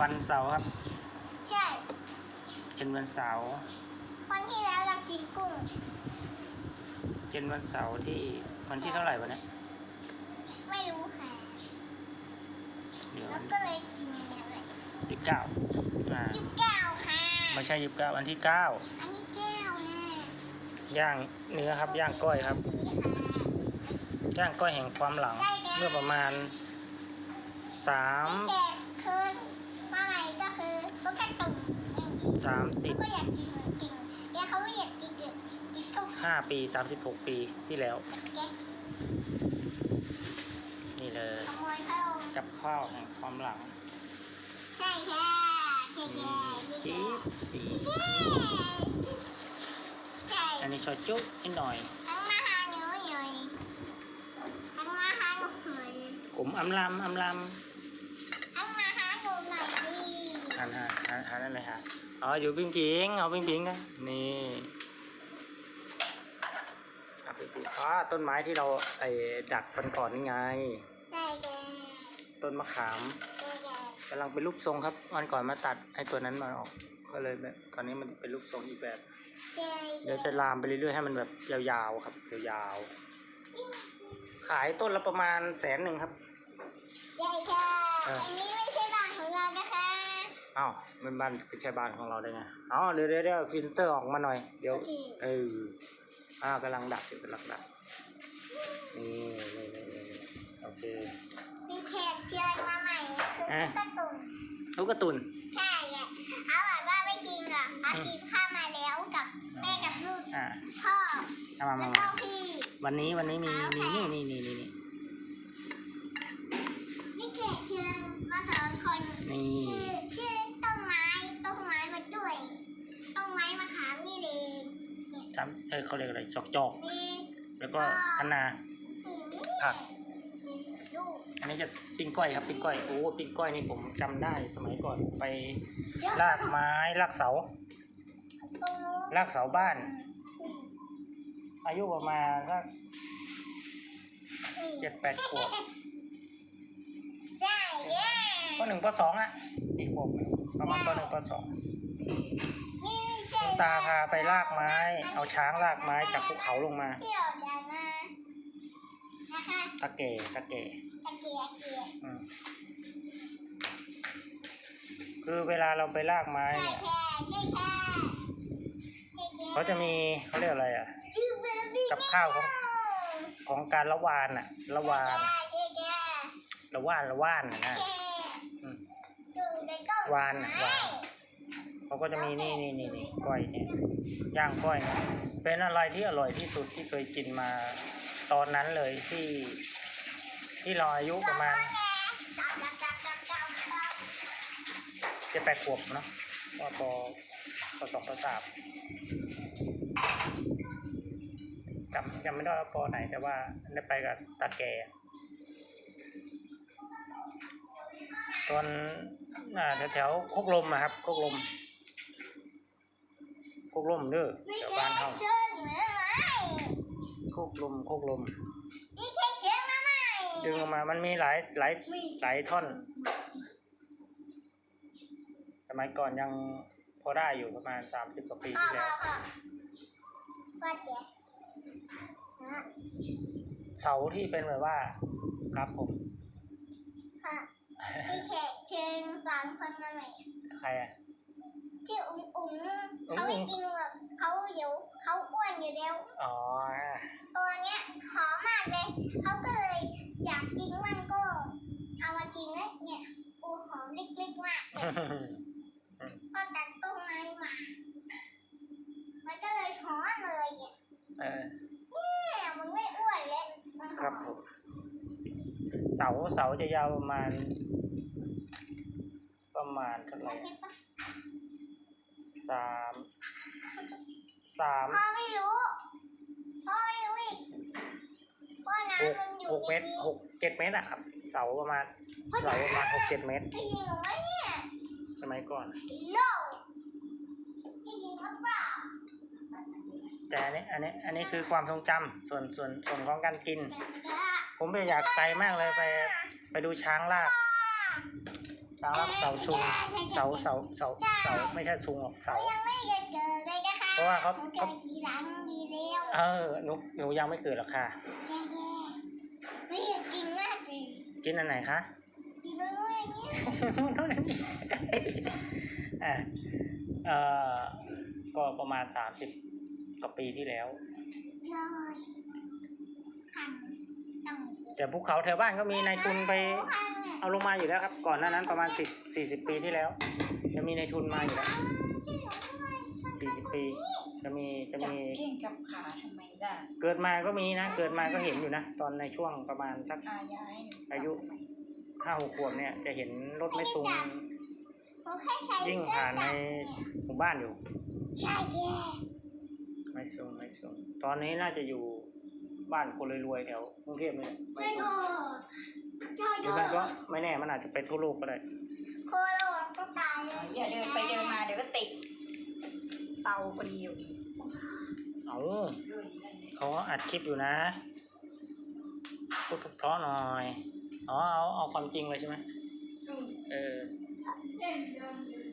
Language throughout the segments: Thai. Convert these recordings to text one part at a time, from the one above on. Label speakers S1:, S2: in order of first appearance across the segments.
S1: วันเสาร์ครับ
S2: ใช่
S1: เป็นวันเสาร์
S2: วันที่แล้วเรากินกุ้ง
S1: เป็นวันเสาร์ที่วันที่เท่าไหร่วะเนี่ย
S2: ไม่รู้ค่ะ
S1: เดี๋ยว
S2: แล้วก็เลยกินเนี่ยเลย
S1: ยี่สิบเก้าอ่า
S2: ยี่สิบเก้าค่ะ
S1: ไม่ใช่ยี่สิบเก้าวันที่เก้า
S2: อันนี้แก้วแน่
S1: ย่างเนื้อครับย่างก้อยครับ
S2: นี่ค่ะ
S1: ย่างก้อยแห่งความหลังเมื่อประมาณสาม
S2: พี่แขกคือมาใหม่ก็คือรถกระตุ่มอย่างนี้
S1: สามสิบ
S2: เขาก็อยากกินเหมือนกินเดี๋ยวเขาไม่อยากกินเกิดกินก็
S1: ห้าปีสามสิบหกปีที่แล้ว
S2: แก๊ก
S1: นี่เลย
S2: ขโมยเขา
S1: กับข้าวแห่งความหลัง
S2: ใช่ค่ะแก่แก่
S1: นี่
S2: แก่
S1: คิดดี
S2: ใช่
S1: อันนี้ซอยจุนิดหน่อย
S2: ทั้งมาหาหนูหน่อยทั้งมาหาหนูหน่อย
S1: ผมอำลำอำล
S2: ทั้งมาหาหนูหน่อยดิำ
S1: หันหันหันหันอะไรฮะอ๋ออยู่ปิงปิงเอาปิงปิงกันนี่เอาปิงปิงอ๋อต้นไม้ที่เราไอ้ดักกันก่อนนี่ไง
S2: ใช่แก
S1: ต้นมะขาม
S2: ใช่แก
S1: กำลังเป็นรูปทรงครับวันก่อนมาตัดไอ้ตัวนั้นมาออก ก็เลยแบบตอนนี้มันเป็นรูปทรงอีกแบบ
S2: ใช่
S1: เดี๋ยวจะลามไปเรื่อยๆให้มันแบบยาวๆครับยาวๆขายต้นละประมาณแสนหนึ่งครับ
S2: ใช่ค่ะ
S1: เอออั
S2: อันนี้ไม่ใช่บ้านของเรานะคะ
S1: อ้าวเป็นบ้านเป็นชายบ้านของเราได้ไงอ๋อเดี๋ยวเดี๋ยวเดี๋ยวฟิลเตอร์ออกมาหน่อย เดี๋ยว
S2: โอเค
S1: เอออ่ากำลังดับอยู่กำลังดับนี่นี่นี่นี่นี่โอเค
S2: มีแขกเชิญมาใหม่คือ
S1: อะ
S2: กระตุ่ม
S1: ลูกการะตุน
S2: ใช่ไงเขาบอกว่าไม่กินอะเขากินข้าวมาแล้วกับแม่กับลูก
S1: อ่า
S2: พ่อ
S1: เอามา
S2: แล้
S1: มาว
S2: ก็
S1: มา
S2: พี่
S1: วันนี้วันนี้มี
S2: เอา
S1: มี
S2: ค่ะ
S1: นี่นี่นี่นี่นี่
S2: มีแขกเชิญมาสองค น
S1: นี่
S2: ชื่อชื่อต้นไม้ต้นไม้มาด้วยต้นไม้มะขามนี่เองเนี่ย
S1: จำเออเขาเรียกอะไรจอกจอก
S2: มี
S1: แล้วก็คะนา
S2: มีมี
S1: ผัก
S2: มีลูก
S1: อันนี้จะปิ้งก้อยครับปิ้งก้อยโอ้ปิ้งก้อยนี่ผมจำได้สมัยก่อนไปลากไม้ลากเสา
S2: ตรงนู้น
S1: ลากเสาบ้าน อายุประมาณสักเจ็ดแปดขวบ
S2: ใช่แย่
S1: ปหนึ่งปสองอะกี่ขวบประมาณปหนึ่งปสอง
S2: นี่ไม่ใช่
S1: คุณตาพาไปลากไม้ เอาช้างลากไม้จากภูเขาลงมา
S2: ที่เราจะมานะคะ
S1: ตะเกตะเก
S2: ตะเกียบเกียบ
S1: อืมคือเวลาเราไปลากไม้
S2: ใช่
S1: เนี่ย
S2: แค่ใช่แค่ใช่แค่
S1: เขาจะมีเขาเรียกอะไรอะ
S2: ชื่อเบบี้
S1: กับข้าวของ ของการละวานอะละวาน
S2: ใช่แค่
S1: ละว่านละว่านน่ะนะ
S2: แค่
S1: อืม
S2: อยู่ในต้น
S1: วานนะวานเขาก็จะมีนี่นี่นี่นี่ก้อยเนี่ยย่างก้อยเนี่ยเป็นอะไรที่อร่อยที่สุดที่เคยกินมาตอนนั้นเลยที่ที่เราอายุประมาณ
S2: จับจับจับจับจับจับ
S1: เจ็ดแปดขวบเนาะก็พอพอสองพอสามจำจำไม่ได้ว่าปอไหนแต่ว่าได้ไปกับตาแก่ตอน แถวๆโคกลมอะครับโคกลมโคกลมเด้อ
S2: มี
S1: แถว
S2: แค่
S1: บ้านเฮา
S2: เชิญเหมือนไหม
S1: โคกลมโคกลม
S2: มีแค่เชิญมาใหม่
S1: ดึงออกมามันมีหลายหลายหลายท่อน สมัยก่อนยังพอได้อยู่ประมาณสามสิบกว่าปี
S2: พ่อ
S1: ที่
S2: พ่
S1: แล้
S2: อ
S1: ว
S2: พ่อพ่อเจ๊ฮะ
S1: เสาที่เป็นแบบว่า ครับผม
S2: พ่อมีแขก เชิญสามคนมาใหม่
S1: ใครอะ
S2: ชื่ออุ๋งอุ๋ง
S1: อุ๋ง
S2: เขาไม่กินแบบเขาอยู่เขาอ้วนอยู่แล้ว
S1: อ๋อ
S2: ตัวเนี้ยหอมมากเลยเขาก็เลยอยากกินมันก็เอามากินนะเนี่ยอูหอมเล็กๆมากเลยพอตัดต้นไม้มา มันก็เลยหอมเลยเนี่ย
S1: เออ
S2: เนี่ยมันไม่อ้วนเลยมันหอม
S1: ครับผมเสาเสาจะยาวประมาณ ประมาณเท่าไหร่
S2: เห็นปะ
S1: สามสาม
S2: พ่อไม่รู้พ่อไม่รู้อีกว่า
S1: หก
S2: น้ำมันอยู่
S1: หกเมตรหกเจ็ดเมตรอะครับ เสาประมาณเสาประมาณหกเจ็ดเมตร
S2: พี่ยิงหนูไหมเนี่ย
S1: สมัยก่อน
S2: โลพี่ยิงหรือเปล่า
S1: แต่อันนี้อันนี้อันนี้คือความทรงจำส่วนส่วนส่วนของการกิน ผมไปอยากไปมากเลยไปไปดูช้างลาก ช้างลากเสาซุงเสาเสาเสาเสาไม่ใช่ซุงหรอกเสา
S2: ยังไม่เกิดเกิดเลยนะคะ
S1: เพราะว่าเขา
S2: หนูเกิดทีหลังดีแล้ว
S1: เออหนูหนูยังไม่เกิดหรอกค่ะ
S2: แย่แย่ไม่อยากกินมากเลย
S1: กินอันไหนคะ
S2: กินแล้วอย่างเงี้ย
S1: นู่นนี่อะเอ่อก็ประมาณสามสิบกว่าปีที่แล้ว
S2: ใช่คันต้อง
S1: แต่ภูเขาแถวบ้านก็มีนายทุนไป
S2: คันเนี่ย
S1: เอาลงมาอยู่แล้วครับ ก่อนหน้านั้นประมาณสิบสี่สิบปีที่แล้ว จะมีนายทุนมาอยู่แล้วสี่สิบปี จะมีจะ
S3: จับ
S1: มี
S3: เก่งกับขาทำไมได้
S1: เกิดมาก็มีนะ เกิดมาก็เห็นอยู่นะ ตอนในช่วงประมาณสัก
S3: อาย้าย
S1: อายุห้าหกขวบเนี่ยจะเห็นรถไม่ซุง
S2: หนูแค่ใช้
S1: วิ่งผ่านในหมู่บ้านอยู่
S2: ใช่แย่
S1: ไม่ซุงไม่ซุงตอนนี้น่าจะอยู่ บ้านคนรวยๆแถวกรุงเทพนี่แหละ
S2: ใช่โดใช่
S1: ห
S2: โด
S1: รือไม่ก็ไม่แน่มันอาจจะไปทั่วโลกก็ได้
S2: โคโลก็ตายเลย
S3: อย่าเดินไปเดินมาเดี๋ยวก็ติดเตาพอดีอยู่
S1: เอา
S3: ด้วยนั่นเนี่ย
S1: เขาอัดคลิปอยู่นะพูดเพราะๆหน่อยอ๋อเอาเอาความจริงเลยใช่ไหมเออเพรา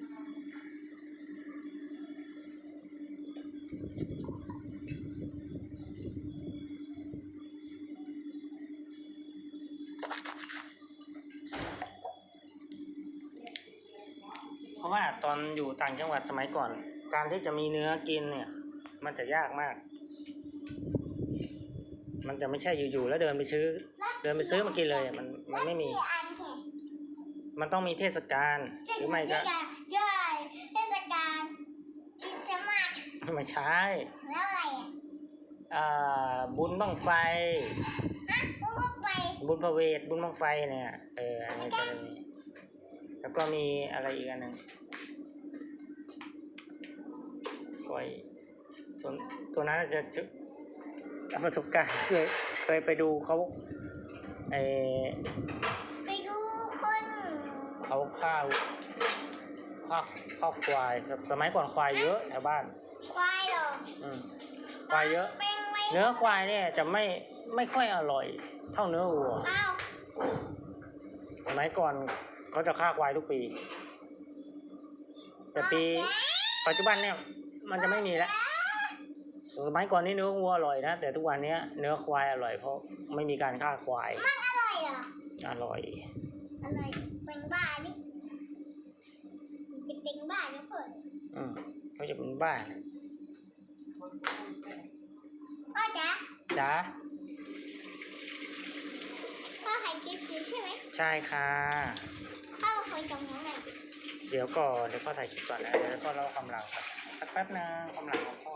S1: อนอยู่ต่างจังหวัดสมัยก่อน การที่จะมีเนื้อกินเนี่ย มันจะยากมาก มันจะไม่ใช่อยู่ๆแล้วเดินไปซื้อ เดินไปซื้อมากินเลยมันมันไม่มี มันต้องมีเทศกาลหรือไม่ก็
S2: ใช่เทศกาลคริสต์มาส
S1: ไม่ใช่
S2: แล้วอะไรอะ
S1: อ่าบุญบังไฟบุญพระเวทบุญบังไฟเนี่ย เอออันนี้จะมีแล้วก็มีอะไรอีกอันหนึ่ง ก้อย ส่วนตัวนั้นจะจะประสบการณ์เคยเคยไปดูเขาไอ
S2: ไปดูคน
S1: เขาข้าวข้าวข้าวควายสสมัยก่อนควายเยอะแถวบ้าน
S2: ควายเหรอ
S1: อืมควายเยอะ
S2: เป็นไว้
S1: เนื้อควายเนี่ยจะไม่ไม่ค่อยอร่อย เท่าเนื้อวัว
S2: อ้าว
S1: สมัยก่อนเขาจะฆ่าควายทุกปี แต่ปีปัจจุบันเนี่ย มันจะไม่มีแล้วสมัยก่อนนี่เนื้อวัวอร่อยนะ แต่ทุกวันเนี้ยเนื้อควายอร่อยเพราะไม่มีการฆ่าควาย
S2: มันอร่อยเหรอ
S1: อร่อย
S2: อร่อยเป็นบ้านี่จะเป็นบ้าแล้วเปิด
S1: อืมเขาจะเป็นบ้า
S2: พ่อจ๊ะ
S1: จ้า
S2: พ่อถ่ายคลิปอยู่ใช่ไหม
S1: ใช่ค่ะ
S2: พ่อคุยกับหนูหน่อย
S1: เดี๋ยวก่อนเดี๋ยวพ่อถ่ายคลิปก่อนนะเดี๋ยวพ่อเล่าความหลังก่อน สักแป๊บนึงความหลังของพ่อ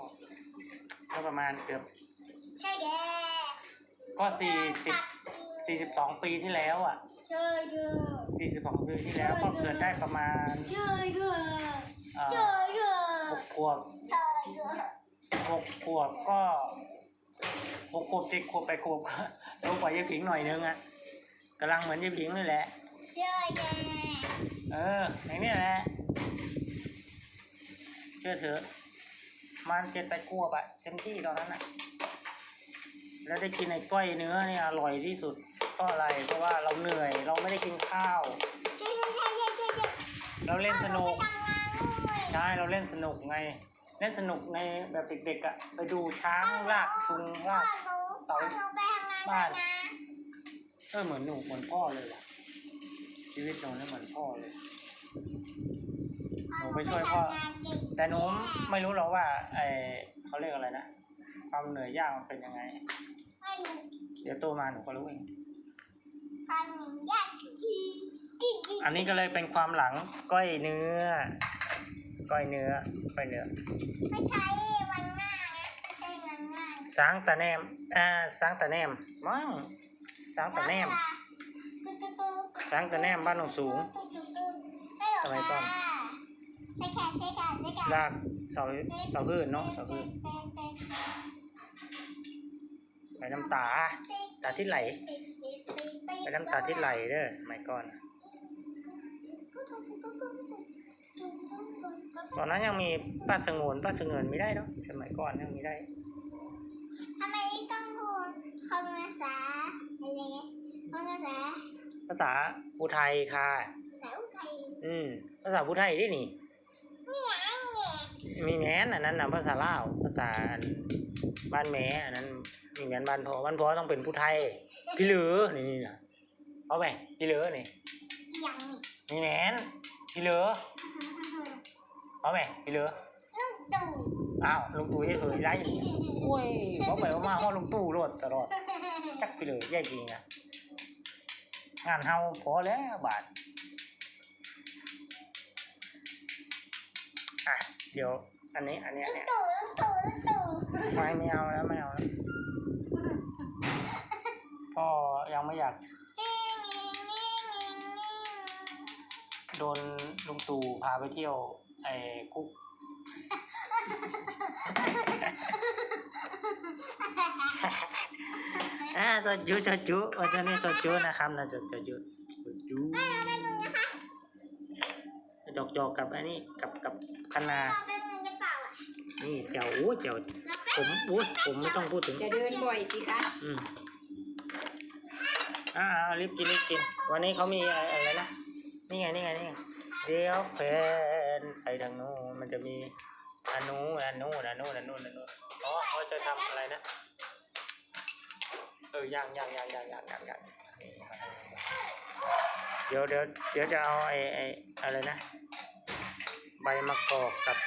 S1: ก็ประมาณเกือบ
S2: ใช่แก
S1: ก็สี่สิบสี่สิบสองปีที่แล้วอะ
S2: ใช่เด้อ
S1: สี่สิบสองปีที่แล้วพ่อเกิดได้ประมาณ
S2: ใช่เด้อ
S1: เอ่อ
S2: ใช่เด้อ
S1: หกขวบ
S2: ใช่เด้อ
S1: หกขวบก็หกขวบเจ็ดขวบแปดขวบก็โตกว่ายายผิงหน่อยนึงอะกำลังเหมือนยายผิงเลยแหละ
S2: ใช่แก
S1: เอออย่างนี้แหละเชื่อเถอะมันเจ็ดแปดขวบะเต็มที่ตอนนั้นอะแล้วได้กินไอ้ก้อยเนื้อเนี่ยอร่อยที่สุดเพราะอะไรเพราะว่าเราเหนื่อย เราไม่ได้กินข้าว เราเล่นสนุกใช่เราเล่นสนุกไง เล่นสนุกในแบบเด็กๆอะไปดูช้างลากซุงลาก
S2: หนูพ่องา
S1: บ้านเออเหมือนหนูเหมือนพ่อเลยว่ะชีวิตหนูเนี่ยเหมือนพ่อเลย นูไปช่วยพ่อ
S2: ทำงานเก่ง
S1: แต่หนูไม่รู้หรอกว่าไอเขาเรียกอะไรนะความเหนื่อยยากมันเป็นยังไง
S2: ให้หนู
S1: เดี๋ยวโตมาหนูก็รู้เอง
S2: ทำหนูยากจีจีจี
S1: อันนี้ก็เลยเป็นความหลังก้อยเนื้อ ก้อยเนื้อก้อยเนื้อ
S2: ไม่ใช่วันหน้านะไม่ใช่วันหน้านะ
S1: สางตะแนมอ่าสางตะแนมมั่งสางตะแนมช้างตะแนมบ้านหนองสูงสมัยก่อน
S2: ใช่ค่ะใช่ค่ะใช่ค่ะ
S1: ลากเสาเสาพื้นเนาะเสาพื้นไปน้ำตา ตาที่ไหล ไปน้ำตาที่ไหลเด้อไม่ก่อน ตอนนั้นยังมีป้าสงวนป้าสงวนไม่ได้เนาะสมัยก่อนยังมีได้
S2: ทำไมต้องพูดคำภาษาอะไรคำภาษา
S1: ภาษาอุทัยค่ะ
S2: ภาษาอุทัย
S1: อืม ภาษาอุทัยที่นี่
S2: เนี่ยอันเนี่ย
S1: มีแม้นอันนั้นนะภาษาลาวภาษาบ้านแม้อันนั้นมีแม้นบ้านพอบ้านพอต้องเป็นผู้ไทย พี่เหลือนี่นี่นะเอาไปพี่เหลือนี่
S2: อย่างนี่
S1: มีแม้นพี่เหลือเอาไปพี่เหลือ
S2: ลูกตู่
S1: อ้าวลุงตู่ยังเผยได้อยู่โอ้ยเขาไปว่ามาว่าลุงตู่รดตลอดจักพี่เหลือแย่จริงอะงานเฮาพอแล้วบาท เดี๋ยว อันนี้ อันนี้อัน
S2: ลู
S1: เนี้
S2: ก
S1: ย
S2: ตู่ลูกตู่ลูกตู่
S1: ไม่ไม่เอาแล้วไม่เอาแล้วพ่อยังไม่อยาก
S2: นี่นี่นี่นี่นี่
S1: โดนลุงตู่พาไปเที่ยวไอ้คุกอ่าจอจูจอจูเออตอนนี้จอจูนะครับนะจอจอจูจอจู
S2: ไม่เอาเป็นมึงนะคะ
S1: ดอกจอกกับอันนี้กับกับ คะนา
S2: เอาเป็นมึงจะเปล่าอะ
S1: นี่เจ้าโอ้เจ้า
S2: แล้วแป๊บ
S1: ผมโอ้ยผมไม่ต้องพูดถึง
S3: อย่าเดินบ่อยสิคะ
S1: อืมอ่าเอารีบกินรีบกิน วันนี้เขามีอะไรอะไรนะ นี่ไงนี่ไงนี่ไงเดี๋ยวเพนไปทางนู้นมันจะมีอันนู้นอันนู้นอันนู้นอันนู้นอันนู้นอ๋อเขาจะทำอะไรนะ เออย่างย่างย่างย่างย่างย่างย่างนี่เดี๋ยวเดี๋ยวเดี๋ยวจะเอาไอ้ไอ้อะไรนะ ใบมะกอกกับ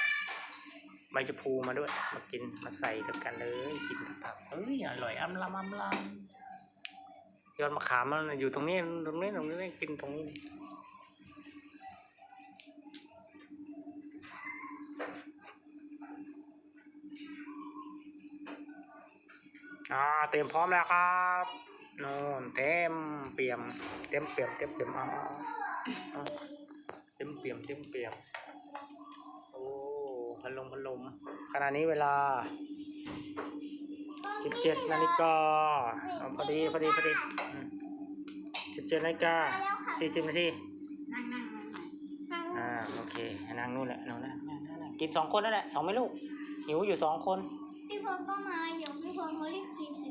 S1: ใบชะพูมาด้วย มากินมาใส่ด้วยกันเลยกินกับผักเอ้ยอร่อยอ้ำลำอ้ำลำยอดมะขามมันอยู่ตรงนี้ตรงนี้ตรงนี้กินตรงนี้อ่าเตรียมพร้อมแล้วครับน่นเต็มเปี่ยม เต็มเปี่ยมเต็มเปี่ยมเอ๋อาเต็มเปี่ยมเต็มเปี่ยม พัดลมพัดลมขณะนี้เวลา 17นาฬิกาเอาพอดีพอดีพอดีสิบเจ็ดนาฬิกาสี่สิบนาที
S3: นั่งนั่งนั่งหน่อย
S2: นั่ง
S1: อ่าโอเคนั่งนู่นแหละนู่นนะนั่งนั่งนั่งกินสองคนนั่นแหละสองไม่ลูกหิวอยู่สองคน
S2: พี่พงก็มาอยู่พี่พงเขาเรียกกินสิ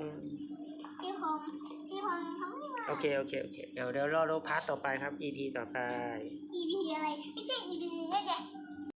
S1: อืม
S2: พี่พงพี่พงเขาไม่มา
S1: โอเคโอเคโอเคเดี๋ยวเดี๋ยวรอดูพาร์ทต่อไปครับ EP ต่อไป
S2: EP อะไรไม่ใช่ EP นี่แหละ